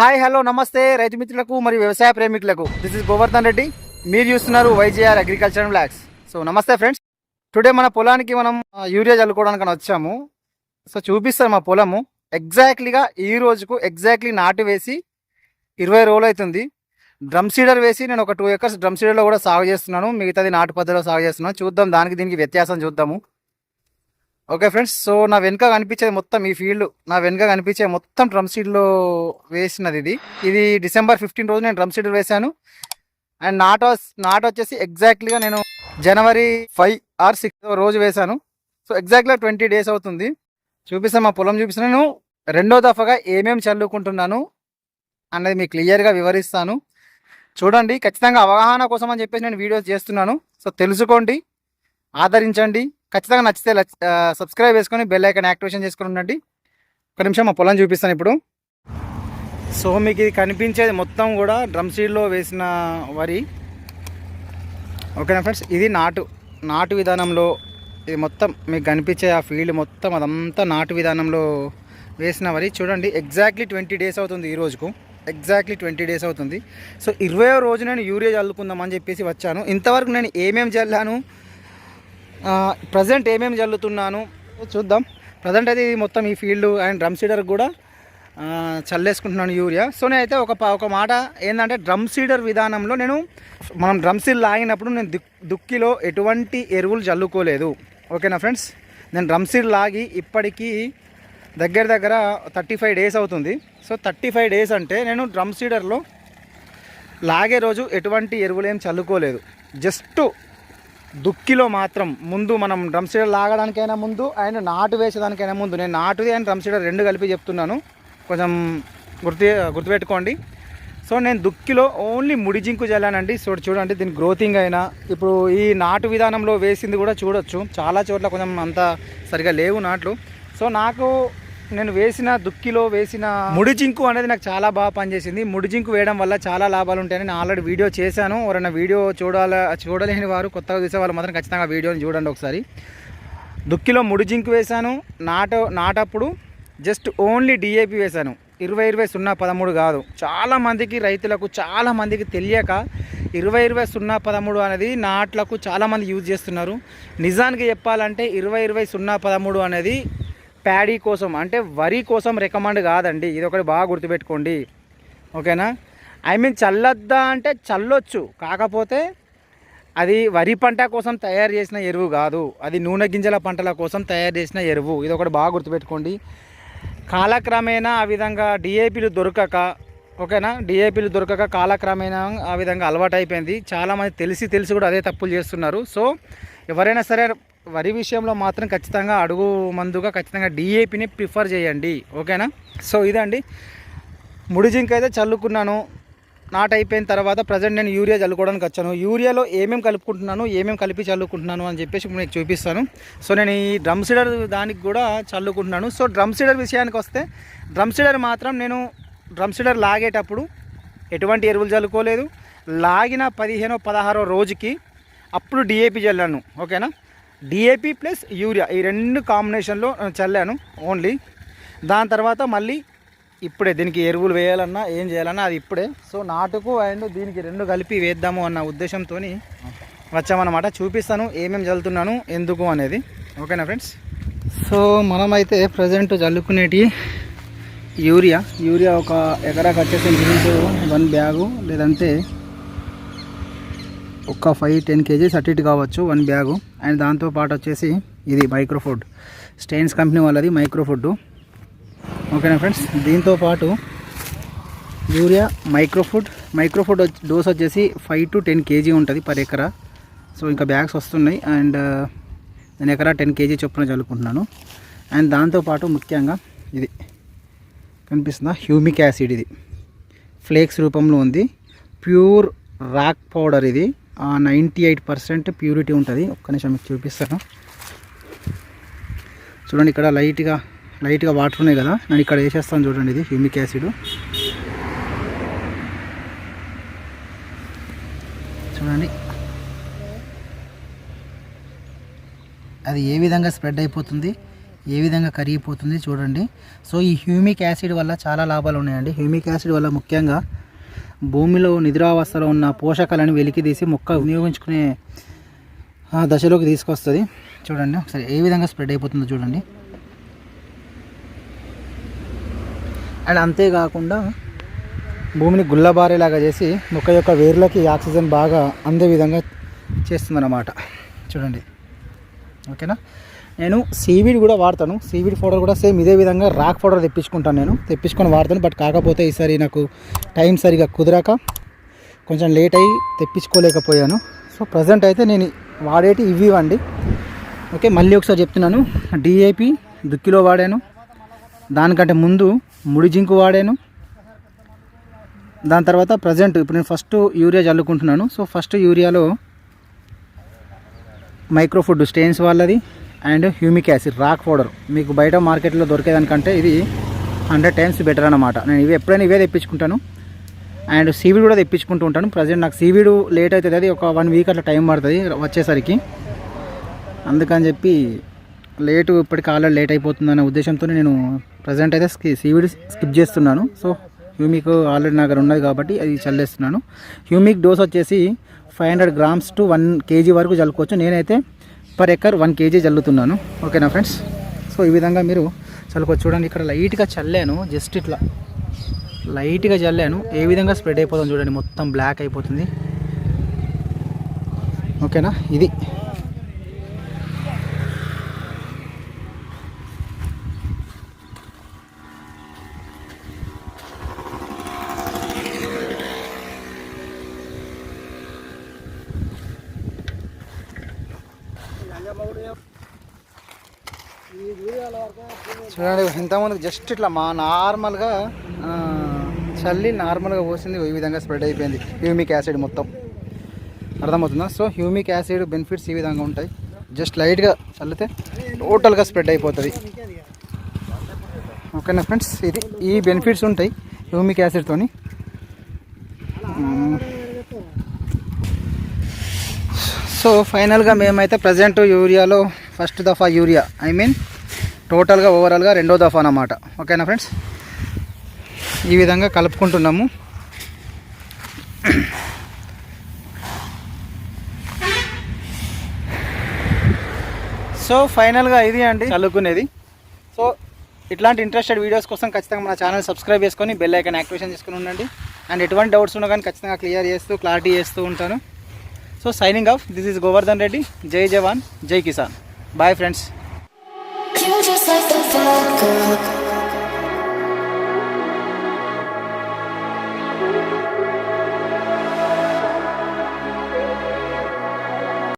Hi hello నమస్తే రైతు మిత్రులకు మరియు వ్యవసాయ ప్రేమికులకు. This is Govardhan Reddy. మీరు చూస్తున్నారు వైజేఆర్ అగ్రికల్చర్ బ్లాక్స్ సో నమస్తే ఫ్రెండ్స్ టుడే మన పొలానికి మనం యూరియా చల్లుకోవడానికి వచ్చాము. సో చూపిస్తారు మా పొలము. ఎగ్జాక్ట్లీగా ఈ రోజుకు ఎగ్జాక్ట్లీ నాటు వేసి ఇరవై రోజులు అవుతుంది. డ్రమ్ సీడర్ వేసి నేను ఒక టూ ఎకర్స్ డ్రమ్ సీడర్లో కూడా సాగు చేస్తున్నాను. మిగతాది నాటు పద్ధతిలో సాగు చేస్తున్నాను. చూద్దాం దానికి దీనికి వ్యత్యాసం చూద్దాము. ఓకే ఫ్రెండ్స్ సో నా వెనుక కనిపించేది మొత్తం ఈ ఫీల్డ్ నా వెనుక కనిపించే మొత్తం డ్రమ్ సీడ్లో వేసినది ఇది. ఇది డిసెంబర్ ఫిఫ్టీన్ రోజు నేను డ్రమ్ సీడ్ వేశాను. అండ్ నాట్ వస్- నాట్ వచ్చేసి ఎగ్జాక్ట్లీగా నేను జనవరి ఫైవ్ ఆర్ సిక్స్ రోజు వేశాను. సో ఎగ్జాక్ట్గా ట్వంటీ డేస్ అవుతుంది. చూపిస్తాను మా పొలం చూపిస్తాను నేను రెండో దఫాగా ఏమేమి చల్లుకుంటున్నాను అన్నది మీకు క్లియర్గా వివరిస్తాను. చూడండి ఖచ్చితంగా అవగాహన కోసం అని చెప్పేసి నేను వీడియోస్ చేస్తున్నాను. సో తెలుసుకోండి ఆదరించండి. ఖచ్చితంగా నచ్చితే లచ్- సబ్స్క్రైబ్ చేసుకొని బెల్ ఐకాన్ యాక్టివేషన్ చేసుకుని ఉండండి. ఒక నిమిషం మా పొలం చూపిస్తాను ఇప్పుడు. సో మీకు ఇది కనిపించేది మొత్తం కూడా డ్రమ్ సీడ్లో వేసిన వరి. ఓకేనా ఫ్రెండ్స్? ఇది నాటు నాటు విధానంలో ఇది మొత్తం మీకు కనిపించే ఆ ఫీల్డ్ మొత్తం అదంతా నాటు విధానంలో వేసిన వరి. చూడండి ఎగ్జాక్ట్లీ ట్వంటీ డేస్ అవుతుంది ఈ రోజుకు. ఎగ్జాక్ట్లీ ట్వంటీ డేస్ అవుతుంది. సో ఇరవై రోజు నేను యూరియా చల్లుకుందామని చెప్పేసి వచ్చాను. ఇంతవరకు నేను ఏమేమి చల్లాను? ప్రజెంట్ ఏమేమి చల్లుతున్నాను చూద్దాం. ప్రజెంట్ అయితే ఇది మొత్తం ఈ ఫీల్డ్ అండ్ డ్రమ్ సీడర్ కూడా చల్లేసుకుంటున్నాను యూరియా. సో నేనైతే ఒక ఒక మాట ఏంటంటే డ్రమ్ సీడర్ విధానంలో నేను మనం డ్రమ్ సీడ్ లాగినప్పుడు నేను దుక్ దుక్కిలో ఎటువంటి ఎరువులు చల్లుకోలేదు ఓకేనా ఫ్రెండ్స్ నేను డ్రమ్ సీడ్ లాగి ఇప్పటికీ దగ్గర దగ్గర థర్టీ ఫైవ్ డేస్ అవుతుంది. సో థర్టీ ఫైవ్ డేస్ అంటే నేను డ్రమ్ సీడర్లో లాగే రోజు ఎటువంటి ఎరువులు ఏం చల్లుకోలేదు. జస్ట్ దుక్కిలో మాత్రం ముందు మనం డ్రమ్ సీడర్ లాగడానికైనా ముందు అండ్ నాటు వేసేదానికైనా ముందు. నేను నాటుది అండ్ డ్రమ్ సీడర్ రెండు కలిపి చెప్తున్నాను. కొంచెం గుర్తు గుర్తుపెట్టుకోండి. సో నేను దుక్కిలో ఓన్లీ ముడి జింకు చల్లానండి. సో చూడండి దీని గ్రోతింగ్ అయినా. ఇప్పుడు ఈ నాటు విధానంలో వేసింది కూడా చూడొచ్చు. చాలా చోట్ల కొంచెం అంత సరిగా లేవు నాట్లు. సో నాకు నేను వేసిన దుక్కిలో వేసిన ముడి జింకు అనేది నాకు చాలా బాగా పనిచేసింది. ముడి జింకు వేయడం వల్ల చాలా లాభాలు ఉంటాయని నేను ఆల్రెడీ వీడియో చేశాను. ఎవరైనా వీడియో చూడాల చూడలేని వారు కొత్తగా చూసే వాళ్ళు మాత్రం ఖచ్చితంగా వీడియోని చూడండి ఒకసారి. దుక్కిలో ముడి జింకు వేశాను. నాట నాటప్పుడు జస్ట్ ఓన్లీ డిఏపి వేశాను. ఇరవై ఇరవై సున్నా పదమూడు కాదు. చాలా మందికి రైతులకు చాలామందికి తెలియక ఇరవై ఇరవై సున్నా పదమూడు అనేది నాట్లకు చాలామంది యూజ్ చేస్తున్నారు. నిజానికి చెప్పాలంటే ఇరవై ఇరవై సున్నా పదమూడు అనేది ప్యాడీ కోసం అంటే వరి కోసం రికమెండ్ కాదండి. ఇది ఒకటి బాగా గుర్తుపెట్టుకోండి. ఓకేనా? ఐ మీన్ చల్లొద్దా అంటే చల్లొచ్చు. కాకపోతే అది వరి పంట కోసం తయారు చేసిన ఎరువు కాదు. అది నూనె గింజల పంటల కోసం తయారు చేసిన ఎరువు. ఇది ఒకటి బాగా గుర్తుపెట్టుకోండి. కాలక్రమేణా ఆ విధంగా డిఏపీలు దొరకక ఓకేనా? డిఏపీలు దొరకక కాలక్రమేణా ఆ విధంగా అలవాటు అయిపోయింది చాలామంది తెలిసి తెలిసి కూడా అదే తప్పులు చేస్తున్నారు. సో ఎవరైనా సరే వరి విషయంలో మాత్రం ఖచ్చితంగా అడుగు మందుగా ఖచ్చితంగా డిఏపిని ప్రిఫర్ చేయండి. ఓకేనా? సో ఇదండి. ముడి జింక్ అయితే చల్లుకున్నాను. నాట్ అయిపోయిన తర్వాత ప్రజెంట్ నేను యూరియా చల్లుకోవడానికి వచ్చాను. యూరియాలో ఏమేమి కలుపుకుంటున్నాను ఏమేమి కలిపి చల్లుకుంటున్నాను అని చెప్పేసి ఇప్పుడు మీకు చూపిస్తాను. సో నేను ఈ డ్రమ్ సీడర్ దానికి కూడా చల్లుకుంటున్నాను. సో డ్రమ్ సీడర్ విషయానికి వస్తే డ్రమ్ సీడర్ మాత్రం నేను డ్రమ్ సీడర్ లాగేటప్పుడు ఎటువంటి ఎరువులు చల్లుకోలేదు. లాగిన పదిహేనో పదహారో రోజుకి అప్పుడు డిఏపి చల్లాను. ఓకేనా? డిఏపి ప్లస్ యూరియా ఈ రెండు కాంబినేషన్లో చల్లాను ఓన్లీ దాని తర్వాత మళ్ళీ ఇప్పుడే దీనికి ఎరువులు వేయాలన్నా ఏం చేయాలన్నా అది ఇప్పుడే. సో నాటుకు అండ్ దీనికి రెండు కలిపి వేద్దాము అన్న ఉద్దేశంతో వచ్చామన్నమాట. చూపిస్తాను ఏమేమి చల్లుతున్నాను ఎందుకు అనేది. ఓకేనా ఫ్రెండ్స్? సో మనమైతే ప్రజెంట్ చల్లుకునేటి యూరియా యూరియా ఒక ఎకరాకి వచ్చేసి వన్ బ్యాగు లేదంటే ఒక ఫైవ్ టెన్ కేజీస్ అటు ఇటు కావచ్చు వన్ బ్యాగు అండ్ దాంతో పాటు వచ్చేసి ఇది మైక్రోఫుడ్ స్టెయిన్స్ కంపెనీ వాళ్ళది మైక్రోఫుడ్ ఓకేనా ఫ్రెండ్స్ దీంతో పాటు యూరియా మైక్రోఫుడ్ మైక్రోఫుడ్ వచ్చి- డోస్ వచ్చేసి ఫైవ్ టు టెన్ కేజీ ఉంటుంది పర్ ఎకరా. సో ఇంకా బ్యాగ్స్ వస్తున్నాయి. అండ్ uh, నేను ఎకరా టెన్ కేజీ చొప్పున చల్లుకుంటున్నాను. అండ్ దాంతోపాటు ముఖ్యంగా ఇది. కనిపిస్తుందా? హ్యూమిక్ యాసిడ్ ఇది. ఫ్లేక్స్ రూపంలో ఉంది. ప్యూర్ రాక్ పౌడర్ ఇది. నైంటీ ఎయిట్ పర్సెంట్ ప్యూరిటీ ఉంటుంది. ఒక్క నిమిషం మీకు చూపిస్తాను. చూడండి ఇక్కడ లైట్గా లైట్గా వాటర్ ఉన్నాయి కదా. నేను ఇక్కడ వేసేస్తాను చూడండి ఇది హ్యూమిక్ యాసిడ్ చూడండి. అది ఏ విధంగా స్ప్రెడ్ అయిపోతుంది ఏ విధంగా కరిగిపోతుంది చూడండి. సో ఈ హ్యూమిక్ యాసిడ్ వల్ల చాలా లాభాలు ఉన్నాయండి. హ్యూమిక్ యాసిడ్ వల్ల ముఖ్యంగా భూమిలో నిద్రావస్థలో ఉన్న పోషకాలను వెలికిదీసి మొక్క వినియోగించుకునే దశలోకి తీసుకొస్తుంది. చూడండి ఒకసారి ఏ విధంగా స్ప్రెడ్ అయిపోతుందో చూడండి. అండ్ అంతేకాకుండా భూమిని గుల్లబారేలాగా చేసి మొక్క యొక్క వేర్లకి ఆక్సిజన్ బాగా అందే విధంగా చేస్తుందన్నమాట. చూడండి. ఓకేనా? నేను సీవీడ్ కూడా వాడతాను. సీవీడ్ పౌడర్ కూడా సేమ్ ఇదే విధంగా రాక్ పౌడర్ తెప్పించుకుంటాను నేను. తెప్పించుకొని వాడతాను. బట్ కాకపోతే ఈసారి నాకు టైం సరిగా కుదరక కొంచెం లేట్ అయ్యి తెప్పించుకోలేకపోయాను. సో ప్రజెంట్ అయితే నేను వాడేటి ఇవి ఇవ్వండి ఓకే మళ్ళీ ఒకసారి చెప్తున్నాను. డిఏపి దుక్కిలో వాడాను. దానికంటే ముందు ముడి జింకు వాడాను. దాని తర్వాత ప్రజెంట్ ఇప్పుడు నేను ఫస్ట్ యూరియా చల్లుకుంటున్నాను. సో ఫస్ట్ యూరియాలో మైక్రో ఫుడ్ స్టెయిన్స్ వాళ్ళది. And humic acid rock powder. మీకు బయట మార్కెట్లో దొరికేదానికంటే ఇది హండ్రెడ్ టైమ్స్ బెటర్ అనమాట నేను ఇవి ఎప్పుడైనా ఇవే తెప్పించుకుంటాను. అండ్ సీవీడ్ కూడా తెప్పించుకుంటూ ఉంటాను. ప్రజెంట్ నాకు సీవీడ్ లేట్ అవుతుంది. అది ఒక వన్ వీక్ అట్లా టైం పడుతుంది వచ్చేసరికి. అందుకని చెప్పి లేటు ఇప్పటికి ఆల్రెడీ లేట్ అయిపోతుందనే ఉద్దేశంతో నేను ప్రజెంట్ అయితే స్కి సీవీడ్ స్కిప్ చేస్తున్నాను. సో హ్యూమిక్ ఆల్రెడీ నా దగ్గర ఉన్నది కాబట్టి అది చల్లేస్తున్నాను. హ్యూమిక్ డోస్ వచ్చేసి five hundred grams to one KG వరకు చల్లుకోవచ్చు. నేనైతే పర్ ఎకర్ వన్ కేజీ చల్లుతున్నాను. ఓకేనా ఫ్రెండ్స్? సో ఈ విధంగా మీరు చల్లుకోవచ్చు చూడండి ఇక్కడ లైట్గా చల్లాను జస్ట్ ఇట్లా లైట్గా చల్లాను. ఏ విధంగా స్ప్రెడ్ అయిపోతుంది చూడండి మొత్తం బ్లాక్ అయిపోతుంది. ఓకేనా? ఇది. చూడండి ఇంతకుముందు జస్ట్ ఇట్లా మా నార్మల్గా చల్లి నార్మల్గా పోసింది ఈ విధంగా స్ప్రెడ్ అయిపోయింది. హ్యూమిక్ యాసిడ్ మొత్తం. అర్థమవుతుందా? సో హ్యూమిక్ యాసిడ్ బెనిఫిట్స్ ఈ విధంగా ఉంటాయి. జస్ట్ లైట్గా చల్లితే టోటల్గా స్ప్రెడ్ అయిపోతుంది. ఓకేనా ఫ్రెండ్స్ ఇది ఈ బెనిఫిట్స్ ఉంటాయి హ్యూమిక్ యాసిడ్తోని సో ఫైనల్గా మేమైతే ప్రజెంట్ యూరియాలో ఫస్ట్ దఫా యూరియా ఐ మీన్ టోటల్గా ఓవరాల్గా రెండో దఫా అన్నమాట. ఓకేనా ఫ్రెండ్స్? ఈ విధంగా కలుపుకుంటున్నాము. సో ఫైనల్గా ఇది అండి. చల్లుకునేది. సో ఇట్లాంటి ఇంట్రెస్టెడ్ వీడియోస్ కోసం ఖచ్చితంగా మన ఛానల్ సబ్స్క్రైబ్ చేసుకొని బెల్ ఐకాన్ యాక్టివేషన్ చేసుకుని ఉండండి. అండ్ ఎటువంటి డౌట్స్ ఉన్నా కానీ ఖచ్చితంగా క్లియర్ చేస్తూ క్లారిటీ చేస్తూ ఉంటాను. So signing off this is Govardhan Reddy జై జవాన్ జై Kisan bye friends like the fun girl.